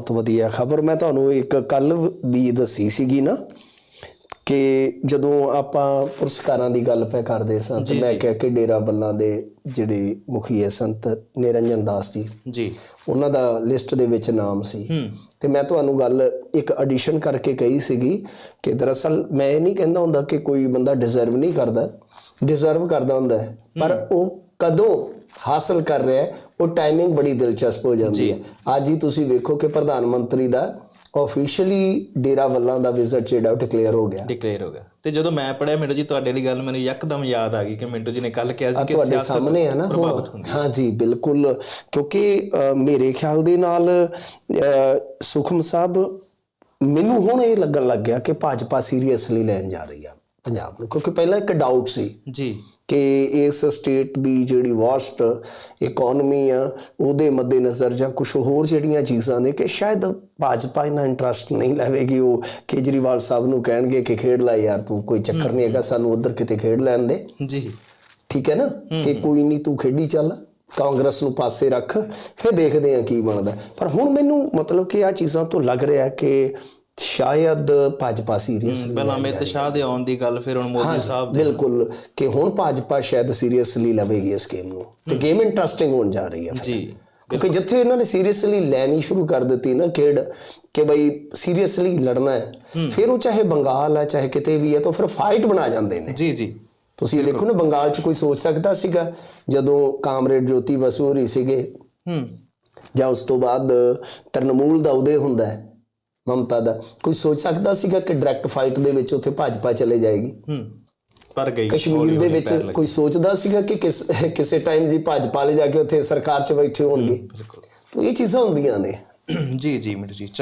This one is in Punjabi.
ਬਹੁਤ ਵਧੀਆ ਖਬਰ। ਮੈਂ ਤੁਹਾਨੂੰ ਇੱਕ ਕੱਲ ਵੀ ਦੱਸੀ ਸੀਗੀ ਨਾ ਕਿ ਜਦੋਂ ਆਪਾਂ ਪੁਰਸਕਾਰਾਂ ਦੀ ਗੱਲ ਪੈ ਕਰਦੇ ਸਾਂ ਤੇ ਮੈਂ ਕਿਹਾ ਕਿ ਡੇਰਾ ਬੱਲਾਂ ਦੇ ਜਿਹੜੇ ਮੁਖੀ ਹੈ ਸੰਤ ਨਿਰੰਜਨ ਦਾਸ ਜੀ ਜੀ। ਉਹਨਾਂ ਦਾ ਲਿਸਟ ਦੇ ਵਿੱਚ ਨਾਮ ਸੀ। ਤੇ ਮੈਂ ਤੁਹਾਨੂੰ ਗੱਲ ਇੱਕ ਐਡੀਸ਼ਨ ਕਰਕੇ ਕਹੀ ਸੀਗੀ ਕਿ ਦਰਅਸਲ ਮੈਂ ਇਹ ਨਹੀਂ ਕਹਿੰਦਾ ਹੁੰਦਾ ਕਿ ਕੋਈ ਬੰਦਾ ਡਿਜ਼ਰਵ ਨਹੀਂ ਕਰਦਾ। ਡਿਜ਼ਰਵ ਕਰਦਾ ਹੁੰਦਾ ਪਰ ਉਹ ਕਦੋਂ ਹਾਸਲ ਕਰ ਰਿਹਾ ਹੈ, ਉਹ ਟਾਈਮਿੰਗ ਬੜੀ ਦਿਲਚਸਪ ਹੋ ਜਾਂਦੀ ਹੈ। ਅੱਜ ਹੀ ਤੁਸੀਂ ਵੇਖੋ ਕਿ ਪ੍ਰਧਾਨ ਮੰਤਰੀ ਦਾ ਆਫੀਸ਼ੀਅਲੀ ਡੇਰਾ ਵੱਲਾਂ ਦਾ ਵਿਜ਼ਿਟ ਜਿਹੜਾ ਡਿਕਲੇਅਰ ਹੋ ਗਿਆ। ਡਿਕਲੇਅਰ ਹੋ ਗਿਆ। ਤੇ ਜਦੋਂ ਮੈਂ ਪੜਿਆ ਮਿੰਟੂ ਜੀ ਤੁਹਾਡੇ ਵਾਲੀ ਗੱਲ ਮੈਨੂੰ ਯਕਦਮ ਯਾਦ ਆ ਗਈ ਕਿ ਮਿੰਟੂ ਜੀ ਨੇ ਕੱਲ ਕਿਹਾ ਸੀ ਕਿ ਤੁਹਾਡੇ ਸਾਹਮਣੇ ਆ ਨਾ ਹਾਂ। ਜੀ ਬਿਲਕੁਲ। ਕਿਉਂਕਿ ਮੇਰੇ ਖਿਆਲ ਦੇ ਨਾਲ ਸੁਖਮ ਸਾਹਿਬ ਮੈਨੂੰ ਹੁਣ ਇਹ ਲੱਗਣ ਲੱਗ ਗਿਆ ਕਿ ਭਾਜਪਾ ਸੀਰੀਅਸਲੀ ਲੈਣ ਜਾ ਰਹੀ ਆ ਪੰਜਾਬ ਨੂੰ। ਕਿਉਂਕਿ ਪਹਿਲਾਂ ਇੱਕ ਡਾਊਟ ਸੀ। ਜੀ। ਕਿ ਇਸ ਸਟੇਟ ਦੀ ਜਿਹੜੀ ਵਾਸਟ ਇਕਨੋਮੀ ਆ ਉਹਦੇ ਮੱਦੇਨਜ਼ਰ ਜਾਂ ਕੁਝ ਹੋਰ ਜਿਹੜੀਆਂ ਚੀਜ਼ਾਂ ਨੇ ਕਿ ਸ਼ਾਇਦ ਭਾਜਪਾ ਇਹਨਾਂ ਇੰਟਰਸਟ ਨਹੀਂ ਲਵੇਗੀ ਉਹ ਕੇਜਰੀਵਾਲ ਸਾਹਿਬ ਨੂੰ ਕਹਿਣਗੇ ਕਿ ਖੇਡ ਲੈ ਯਾਰ ਤੂੰ ਕੋਈ ਚੱਕਰ ਨਹੀਂ ਹੈਗਾ ਸਾਨੂੰ ਉਧਰ ਕਿਤੇ ਖੇਡ ਲੈਣ ਦੇ। ਜੀ। ਠੀਕ ਹੈ ਨਾ? ਕਿ ਕੋਈ ਨਹੀਂ ਤੂੰ ਖੇਡੀ ਚੱਲ ਕਾਂਗਰਸ ਨੂੰ ਪਾਸੇ ਰੱਖ ਫਿਰ ਦੇਖਦੇ ਆ ਕੀ ਬਣਦਾ। ਪਰ ਹੁਣ ਮੈਨੂੰ ਮਤਲਬ ਕਿ ਆ ਚੀਜ਼ਾਂ ਤੋਂ ਲੱਗ ਰਿਹਾ ਕਿ ਸ਼ਾਇਦ ਭਾਜਪਾ ਸੀਰੀਅਸ ਪਹਿਲਾਂ ਅਮਿਤ ਸ਼ਾਹ ਦੇ ਆਉਣ ਦੀ ਗੱਲ ਫਿਰ ਹੁਣ ਮੋਦੀ ਸਾਹਿਬ ਬਿਲਕੁਲ ਕਿ ਹੁਣ ਭਾਜਪਾ ਸ਼ਾਇਦ ਸੀਰੀਅਸਲੀ ਲਵੇਗੀ ਇਸ ਗੇਮ ਨੂੰ। ਤੇ ਗੇਮ ਇੰਟਰਸਟਿੰਗ ਹੋਣ ਜਾ ਰਹੀ ਹੈ ਜੀ ਕਿਉਂਕਿ ਜਿੱਥੇ ਇਹਨਾਂ ਨੇ ਸੀਰੀਅਸਲੀ ਲੈਣੀ ਸ਼ੁਰੂ ਕਰ ਦਿੱਤੀ ਨਾ ਖੇਡ ਕਿ ਬਈ ਸੀਰੀਅਸਲੀ ਲੜਨਾ ਹੈ ਫਿਰ ਉਹ ਚਾਹੇ ਬੰਗਾਲ ਹੈ ਚਾਹੇ ਕਿਤੇ ਵੀ ਹੈ ਤਾਂ ਫਿਰ ਫਾਈਟ ਬਣਾ ਜਾਂਦੇ ਨੇ। ਜੀ ਜੀ। ਤੁਸੀਂ ਦੇਖੋ ਨਾ ਬੰਗਾਲ 'ਚ ਕੋਈ ਸੋਚ ਸਕਦਾ ਸੀਗਾ ਜਦੋਂ ਕਾਮਰੇਡ ਜੋਤੀ ਬਸੂ ਹੋਰੀ ਸੀਗੇ। ਹੂੰ। ਜਾਂ ਉਸ ਤੋਂ ਬਾਅਦ ਤਰਨਮੂਲ ਦਾ ਉਦੇ ਹੁੰਦਾ ਹੈ। ਮਮਤਾ ਦਾ। ਕੋਈ ਸੋਚ ਸਕਦਾ ਸੀਗਾ ਕਿ ਡਾਇਰੈਕਟ ਫਾਈਟ ਦੇ ਵਿੱਚ ਉੱਥੇ ਭਾਜਪਾ ਚਲੇ ਜਾਏਗੀ? ਹੂੰ ਪਰ ਗਈ ਕਸ਼ਮੀਰ ਦੇ ਵਿੱਚ ਕੋਈ ਸੋਚਦਾ ਸੀਗਾ ਕਿ ਕਿਸ ਕਿਸੇ ਟਾਈਮ ਜੀ ਭਾਜਪਾ ਲੈ ਜਾ ਕੇ ਉੱਥੇ ਸਰਕਾਰ 'ਚ ਬੈਠੇ ਹੋਣਗੇ? ਬਿਲਕੁਲ। ਤਾਂ ਇਹ ਚੀਜ਼ਾਂ ਹੁੰਦੀਆਂ ਨੇ। ਜੀ ਜੀ ਮਿੰਟੂ ਜੀ।